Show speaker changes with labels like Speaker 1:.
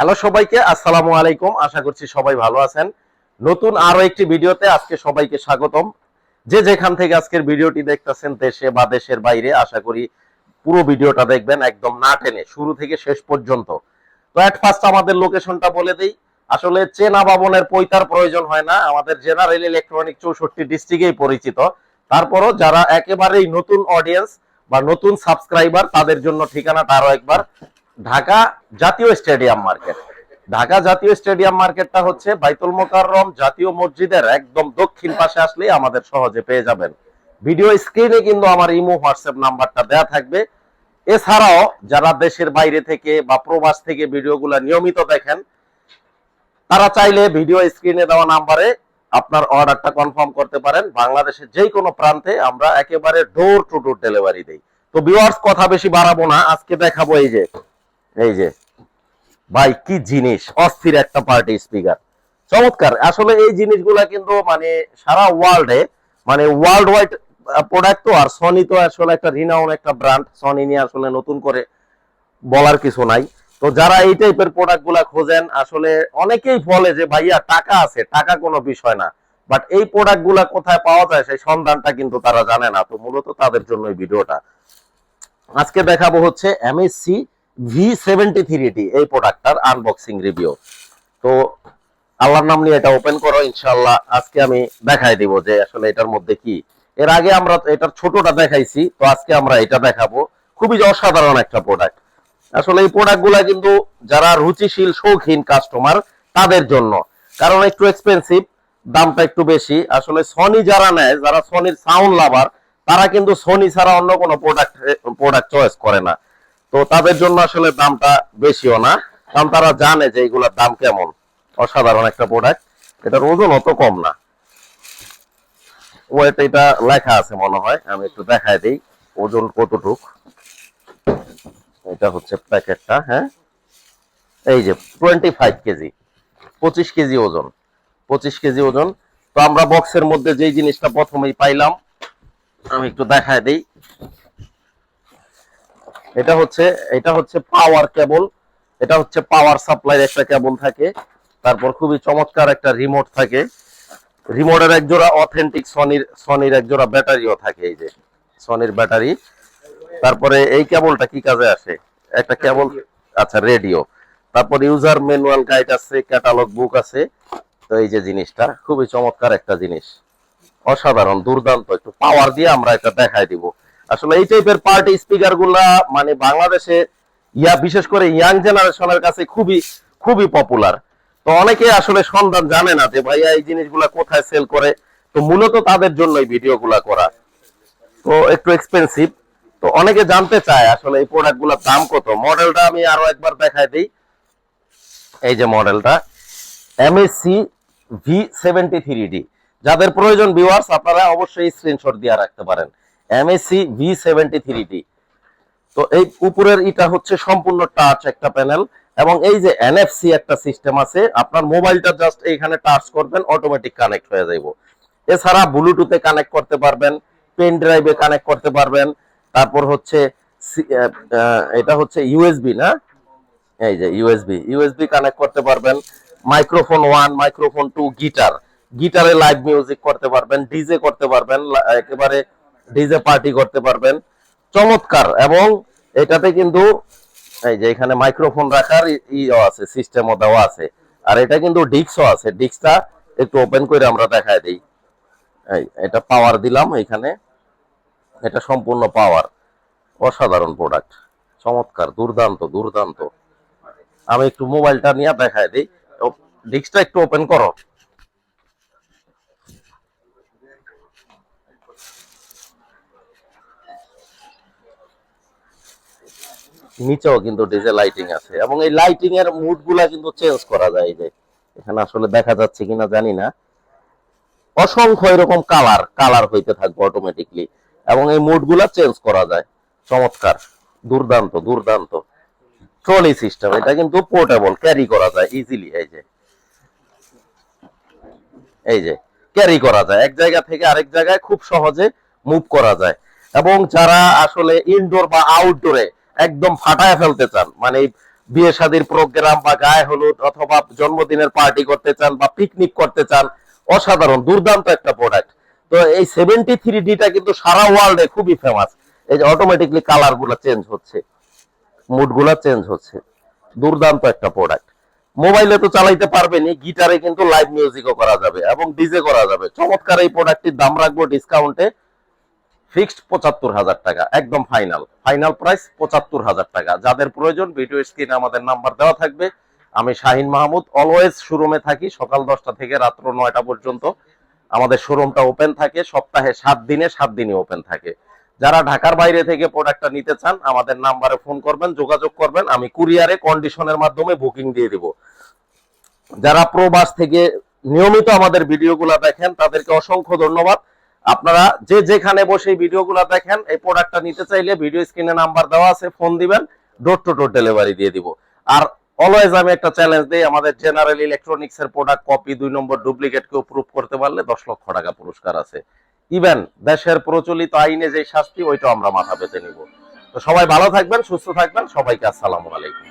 Speaker 1: Hello সবাইকে, আসসালামু আলাইকুম। আশা করছি সবাই ভালো আছেন। নতুন আরও একটি ভিডিওতে আজকে সবাইকে স্বাগতম। যে যেখান থেকে আজকের ভিডিওটি দেখতেছেন দেশে বা দেশের বাইরে, আশা করি পুরো ভিডিওটা দেখবেন একদম না টেনে, শুরু থেকে শেষ পর্যন্ত। তো অ্যাট ফার্স্ট আমাদের লোকেশনটা বলে দেই। আসলে চেনা বাবনের পৈতার প্রয়োজন হয় না। আমাদের জেনারেল ইলেকট্রনিক চৌষট্টি ডিস্ট্রিক্টেই পরিচিত। তারপরও যারা একেবারেই নতুন অডিয়েন্স বা নতুন সাবস্ক্রাইবার তাদের জন্য ঠিকানাটা আরও একবার ঢাকা জাতীয় স্টেডিয়াম মার্কেট। ঢাকা জাতীয় স্টেডিয়াম মার্কেটটা হচ্ছে বাইতুল মোকাররম জাতীয় মসজিদের একদম দক্ষিণ পাশে আসলে আমাদের সহজে পেয়ে যাবেন। ভিডিও স্ক্রিনে কিন্তু আমার ইমো, হোয়াটসঅ্যাপ নাম্বারটা দেয়া থাকবে। এছাড়াও যারা দেশের বাইরে থেকে বা প্রবাস থেকে ভিডিওগুলো নিয়মিত দেখেন, তারা চাইলে ভিডিও স্ক্রিনে দেওয়া নাম্বারে আপনার অর্ডারটা কনফার্ম করতে পারেন। বাংলাদেশের যে কোনো প্রান্তে আমরা একেবারে ডোর টু ডোর ডেলিভারি দেই। তো ভিউয়ার্স কথা বেশি বাড়াবো না। আজকে দেখাবো এই যে এই যে, ভাই, কি জিনিস? অস্থির একটা পার্টি স্পিকার চমৎকার। আসলে এই জিনিসগুলা কিন্তু মানে সারা ওয়ার্ল্ডে মানে ওয়ার্ল্ড ওয়াইড প্রোডাক্ট তো, আর সনি তো আসলে একটা রিনাউন একটা ব্র্যান্ড সনি নিয়ে আসলে নতুন করে বলার কিছু নাই। তো যারা এই টাইপের প্রোডাক্টগুলা খোঁজেন, আসলে অনেকেই বলে যে, ভাইয়া, টাকা আছে, টাকা কোনো বিষয় না। বাট এই প্রোডাক্টগুলা কোথায় পাওয়া যায়, সেই সন্ধানটা কিন্তু তারা জানে না। তো মূলত তাদের জন্য ভিডিওটা। আজকে দেখাবো হচ্ছে MSC V seventy three D এই প্রোডাক্টটার আনবক্সিং রিভিউ তো, আল্লাহর নাম নিয়ে এটা ওপেন করো ইনশাল্লাহ আজকে আমি দেখাই দিব যে আসলে এটার মধ্যে কি। এর আগে আমরা এটার ছোটটা দেখাইছি, তো আজকে আমরা এটা দেখাবো। খুবই অসাধারণ একটা প্রোডাক্ট আসলে এই প্রোডাক্টগুলা কিন্তু যারা রুচিশীল, শৌখিন কাস্টমার তাদের জন্য। কারণ একটু এক্সপেন্সিভ দামটা একটু বেশি। আসলে সনি যারা নেয়, যারা সনির সাউন্ড লাভার তারা কিন্তু সনি ছাড়া অন্য কোনো প্রোডাক্ট প্রোডাক্ট চয়েস করে না। তো তাদের জন্য আসলে দামটা বেশিও না। কারণ তারা জানে যে এইগুলোর দাম কেমন। অসাধারণ একটা প্রোডাক্ট এটার ওজন অত কম না। ওয়েট এটা লেখা আছে মনে হয়। আমি একটু দেখাই দিই ওজন কতটুক। এটা হচ্ছে প্যাকেটটা হ্যাঁ। এই যে টোয়েন্টি ফাইভ কেজি, পঁচিশ কেজি ওজন। পঁচিশ কেজি ওজন। তো আমরা বক্সের মধ্যে যেই জিনিসটা প্রথমেই পাইলাম, আমি একটু দেখায় দিই। এটা হচ্ছে এটা হচ্ছে পাওয়ার কেবল এটা হচ্ছে পাওয়ার সাপ্লাইয়ের একটা কেবল থাকে। তারপর খুবই চমৎকার একটা রিমোট থাকে। রিমোটের এক জোড়া অথেন্টিক সনির সনির এক জোড়া ব্যাটারিও থাকে এই যে সনির ব্যাটারি তারপরে এই কেবলটা কি কাজে আসে? একটা কেবল আচ্ছা রেডিও তারপর ইউজার ম্যানুয়াল গাইড আছে ক্যাটালগ বুক আছে। তো এই যে জিনিসটা, খুবই চমৎকার একটা জিনিস। অসাধারণ, দুর্দান্ত। একটু পাওয়ার দিয়ে আমরা এটা দেখাই দিব। আসলে এই টাইপের পার্টি স্পিকারগুলা মানে বাংলাদেশে, ইয়া বিশেষ করে ইয়াং জেনারেশনের কাছে খুবই খুবই পপুলার তো অনেকে আসলে সন্ধান জানে না যে ভাইয়া এই জিনিসগুলা কোথায় সেল করে। তো মূলত তাদের জন্য এই ভিডিওগুলা করা। তো একটু এক্সপেন্সিভ তো অনেকে জানতে চায় আসলে এই প্রোডাক্টগুলোর দাম কত। মডেলটা আমি আরও একবার দেখাই দিই। এই যে মডেলটা MSC V seventy three D যাদের প্রয়োজন ভিউয়ার্স আপনারা অবশ্যই স্ক্রিনশট দিয়ে রাখতে পারেন। MSC V seventy three D তো এই উপরের এটা হচ্ছে সম্পূর্ণ টাচ একটা প্যানেল এবং এই যে এনএফসি একটা সিস্টেম আছে, আপনার মোবাইলটা জাস্ট এইখানে টাচ করবেন অটোমেটিক কানেক্ট হয়ে যাইব। এছাড়া ব্লুটুথে কানেক্ট করতে পারবেন পেন ড্রাইভে কানেক্ট করতে পারবেন, তারপর হচ্ছে এটা হচ্ছে ইউএসবি না? এই যে ইউএসবি ইউএসবি কানেক্ট করতে পারবেন microphone one microphone two guitar গিটারে live music করতে পারবেন ডিজে করতে পারবেন একেবারে ডিজে পার্টি করতে পারবেন। চমৎকার, এবং এটাতে কিন্তু এই যে এখানে মাইক্রোফোন রাখার ইও আছে, সিস্টেমও দেওয়া আছে। আর এটা কিন্তু ডিস্কও আছে, ডিস্কটা একটু ওপেন করে আমরা দেখায় দিই। এই, এটা পাওয়ার দিলাম এখানে। এটা সম্পূর্ণ পাওয়ার, অসাধারণ প্রোডাক্ট চমৎকার, দুর্দান্ত দুর্দান্ত। আমি একটু মোবাইলটা নিয়ে দেখায় দিই। ডিস্কটা একটু ওপেন করো। নিচেও কিন্তু ডিজে লাইটিং আছে। এবং এই লাইটিং এর মুডগুলা কিন্তু চেঞ্জ করা যায় যে, এখানে আসলে দেখা যাচ্ছে কিনা জানি না। অসংখ্য এরকম কালার কালার হইতে থাকবে অটোমেটিকলি এবং এই মুডগুলা চেঞ্জ করা যায়। চমৎকার। দুর্দান্ত দুর্দান্ত। ট্রলি সিস্টেম এটা কিন্তু পোর্টেবল ক্যারি করা যায় ইজিলি এই যে। এই যে ক্যারি করা যায়। এক জায়গা থেকে আরেক জায়গায় খুব সহজে মুভ করা যায়। এবং যারা আসলে ইনডোর বা আউটডোরে একদম ফাটায় ফেলতে চান। মানে বিয়ে শাদীর প্রোগ্রাম বা গায়ে হলুদ অথবা জন্মদিনের পার্টি করতে চান বা পিকনিক করতে চান, অসাধারণ, দুর্দান্ত একটা প্রোডাক্ট তো এই সেভেন্টি থ্রি ডিটা কিন্তু সারা ওয়ার্ল্ডে খুবই ফেমাস এই যে অটোমেটিকলি কালারগুলা চেঞ্জ হচ্ছে। মুডগুলা চেঞ্জ হচ্ছে। দুর্দান্ত একটা প্রোডাক্ট মোবাইলে তো চালাইতে পারবেনি গিটারে কিন্তু লাইভ মিউজিকও করা যাবে এবং ডিজে করা যাবে। চমৎকার এই প্রোডাক্টটির দাম রাখব ডিসকাউন্টে ফিক্সড পঁচাত্তর হাজার টাকা, একদম ফাইনাল। ফাইনাল প্রাইস পঁচাত্তর হাজার টাকা। যাদের প্রয়োজন, ভিডিও স্ক্রিনে আমাদের নাম্বার দেওয়া থাকবে। আমি শাহিন মাহমুদ, অলওয়েজ শোরুমে থাকি, সকাল দশটা থেকে রাত্র নয়টা পর্যন্ত। আমাদের শোরুমটা ওপেন থাকে, সপ্তাহে সাত দিনে, সাত দিনই ওপেন থাকে। যারা ঢাকার বাইরে থেকে প্রোডাক্টটা নিতে চান, আমাদের নাম্বারে ফোন করবেন, যোগাযোগ করবেন। আমি কুরিয়ারে কন্ডিশনের মাধ্যমে বুকিং দিয়ে দিব। যারা প্রবাস থেকে নিয়মিত আমাদের ভিডিওগুলো দেখেন, তাদেরকে অসংখ্য ধন্যবাদ। আপনারা যে যেখানে বসে ভিডিওগুলো দেখেন, এই প্রোডাক্টটা নিতে চাইলে ভিডিও স্ক্রিনে নাম্বার দেওয়া আছে ফোন দিবেন ডোর টু ডোর ডেলিভারি দিয়ে দিব। আর অলওয়েজ আমি একটা চ্যালেঞ্জ দিই, আমাদের জেনারেল ইলেকট্রনিক্স এর প্রোডাক্ট কপি দুই নম্বর ডুপ্লিকেট কেউ প্রুফ করতে পারলে দশ লক্ষ টাকা পুরস্কার আছে। ইভেন দেশের প্রচলিত আইনে যে শাস্তি ওইটা আমরা মাথা পেতে নিব। তো সবাই ভালো থাকবেন, সুস্থ থাকবেন, সবাইকে আসসালামু আলাইকুম।